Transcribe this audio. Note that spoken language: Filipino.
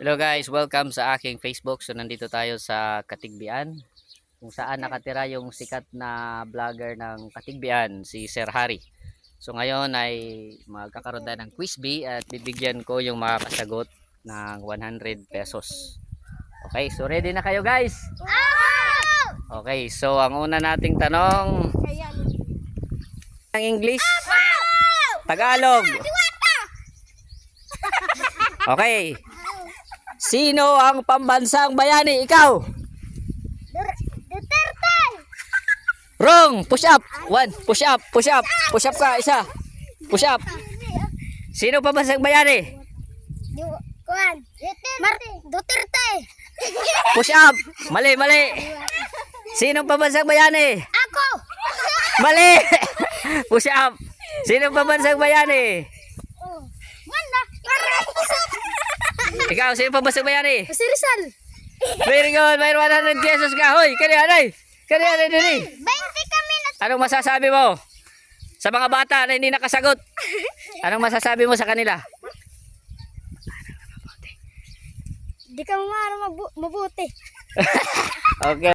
Hello guys, welcome sa aking Facebook. So nandito tayo sa Katigbian kung saan nakatira yung sikat na vlogger ng Katigbian, si Sir Harry. So ngayon ay magkakaroon tayo ng quiz bee at bibigyan ko yung makakasagot ng 100 pesos. Okay, so ready na kayo guys? Okay, so ang una nating tanong ng English, Tagalog. Okay. Sino ang pambansang bayani? Ikaw. Duterte! Wrong. Push up. One. Push up. Push up. Push up ka. Isa. Push up. Sino pambansang bayani? Du Kuan. Duterte. Duterte. Push up. Mali, mali. Sino pambansang bayani? Ako! Mali. Push up. Sino pambansang bayani? Oh. Ikaw, sino pambansang bayani? Si Rizal. Very good. May 100 pesos ka. Hoy, kani anay. Kani anay dini. 20 kami na. Anong masasabi mo sa mga bata na hindi nakasagot? Anong masasabi mo sa kanila? Di ka maano mabu mabuti. Okay.